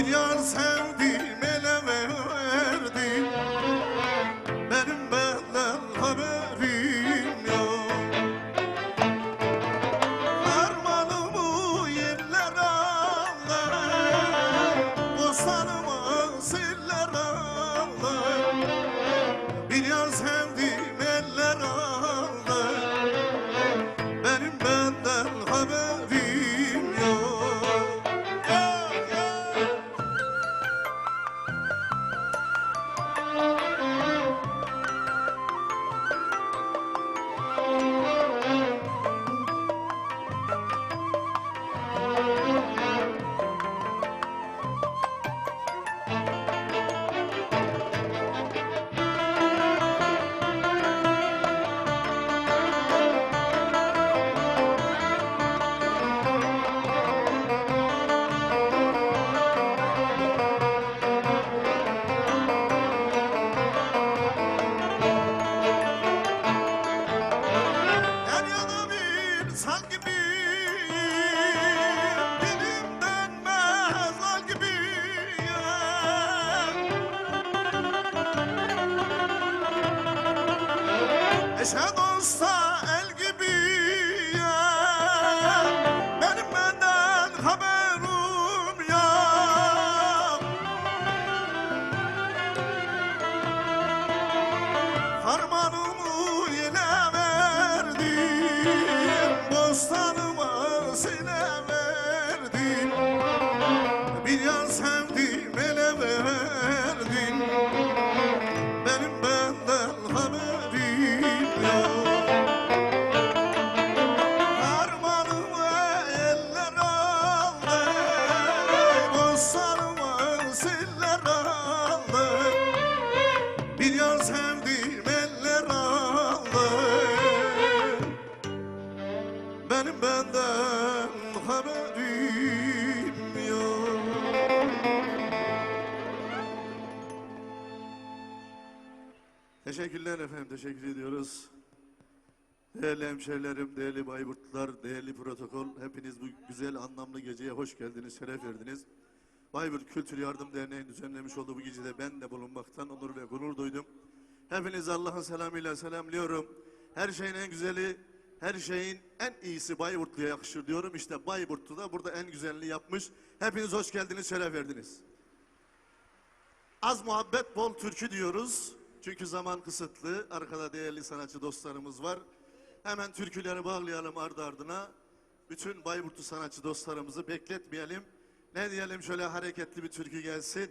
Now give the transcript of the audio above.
bir yar sev Es hat Benim benden haberim yok Teşekkürler efendim, teşekkür ediyoruz. Değerli hemşehrilerim, değerli Bayburtlular, değerli protokol, hepiniz bu güzel anlamlı geceye hoş geldiniz, şeref verdiniz. Bayburt Kültür Yardım Derneği'nin düzenlemiş olduğu bu gecede ben de bulunmaktan onur ve gurur duydum. Hepinizi Allah'ın selamıyla selamlıyorum. Her şeyin en güzeli, her şeyin en iyisi Bayburtlu'ya yakışır diyorum. İşte Bayburtlu da burada en güzelini yapmış. Hepiniz hoş geldiniz, şeref verdiniz. Az muhabbet bol türkü diyoruz. Çünkü zaman kısıtlı. Arkada değerli sanatçı dostlarımız var. Hemen türküleri bağlayalım ardı ardına. Bütün Bayburtlu sanatçı dostlarımızı bekletmeyelim. Ne diyelim şöyle hareketli bir türkü gelsin.